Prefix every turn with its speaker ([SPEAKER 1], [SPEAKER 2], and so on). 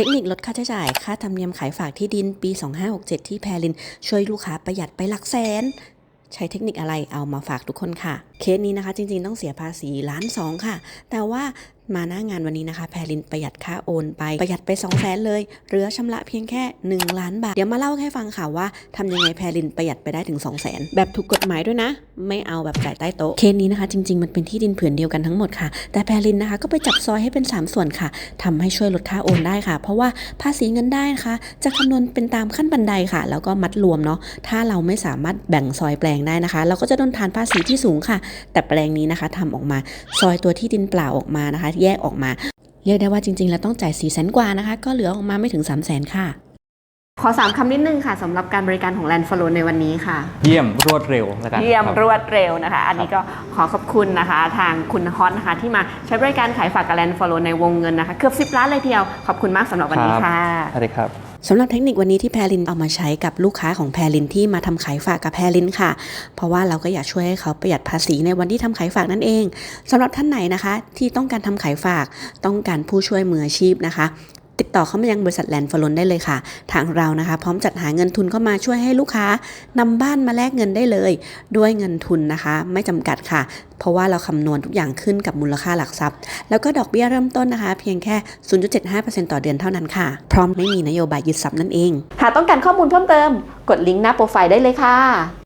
[SPEAKER 1] เทคนิคลดค่าใช้จ่าย ค่าธรรมเนียมขายฝากที่ดินปี 2567 ที่แพรลิน ช่วยลูกค้าประหยัดไปหลักแสน ใช้เทคนิคอะไรเอามาฝากทุกคนค่ะ เคสนี้นะคะ จริงๆ ต้องเสียภาษีล้านสองค่ะ แต่ว่ามาหน้างานวันนี้นะคะ แพรลินประหยัดค่าโอนไปประหยัดไป 2 0 0แสนเลย เหลือชำระเพียงแค่ 1 ล้านบาท เดี๋ยวมาเล่าให้ฟังค่ะว่าทำยังไงแพรลินประหยัดไปได้ถึง 2 0 0แสนแบบถูกกฎหมายด้วยนะ ไม่เอาแบบจ่ายใต้โต๊ะ เคสนี้นะคะ จริง ๆ มันเป็นที่ดินผืนเดียวกันทั้งหมดค่ะ แต่แพรลินนะคะก็ไปจับซอยให้เป็น 3 ส่วนค่ะทำให้ช่วยลดค่าโอนได้ค่ะ เพราะว่าภาษีเงินได้นะคะจะคำนวณเป็นตามขั้นบันไดค่ะ แล้วก็มัดรวมเนาะถ้าเราไม่สามารถแบ่งซอยแปลงได้นะคะ เราก็จะโดนฐานภาษีที่สูงค่ะแต่แปลงนี้นะคะทำออกมาซอยตัวที่ดินเปล่าออกมานะคะ แยกออกมาเรียกได้ว่าจริงๆ แล้วต้องจ่าย4ี่แสนกว่านะคะ ก็เหลือออกมาไม่ถึง3 0 0แสนค่ะ
[SPEAKER 2] ขอสามคำนิดนึงค่ะสำหรับการบริการของ Land f o l l o w ในวันนี้ค่ะ
[SPEAKER 3] เยี่ยมรวดเร็วแล้วกัน
[SPEAKER 2] เยี่ยม
[SPEAKER 3] คบ
[SPEAKER 2] รวดเร็วนะคะ อันนี้ก็ขอขอบคุณนะคะ ทางคุณฮอตนะคะ ที่มาใช้บริการขายฝากกับ Land f o l l o w ในวงเงินนะคะ เกือบ 10 ล้านเลยทีเดียว ขอบคุณมากสำหรับวันนี้
[SPEAKER 3] ครับ
[SPEAKER 2] ค่ะ
[SPEAKER 3] สวัสดีครับ
[SPEAKER 1] สำหรับเทคนิควันนี้ที่แพรลินเอามาใช้กับลูกค้าของแพรลินที่มาทำขายฝากกับแพรลินค่ะ เพราะว่าเราก็อยากช่วยให้เขาประหยัดภาษีในวันที่ทำขายฝากนั่นเองสำหรับท่านไหนนะคะ ที่ต้องการทำขายฝากต้องการผู้ช่วยมืออาชีพนะคะ ติดต่อเข้ามายังบริษัทแลนด์ฟลอนได้เลยค่ะ ทางเรานะคะ พร้อมจัดหาเงินทุนเข้ามาช่วยให้ลูกค้านำบ้านมาแลกเงินได้เลย ด้วยเงินทุนนะคะ ไม่จำกัดค่ะ เพราะว่าเราคำนวณทุกอย่างขึ้นกับมูลค่าหลักทรัพย์ แล้วก็ดอกเบี้ยเริ่มต้นนะคะ เพียงแค่ 0.75%ต่อเดือนเท่านั้นค่ะ พร้อมไม่มีนโยบายยึดทรัพย์นั่นเอง
[SPEAKER 2] หากต้องการข้อมูลเพิ่มเติม กดลิงก์หน้าโปรไฟล์ได้เลยค่ะ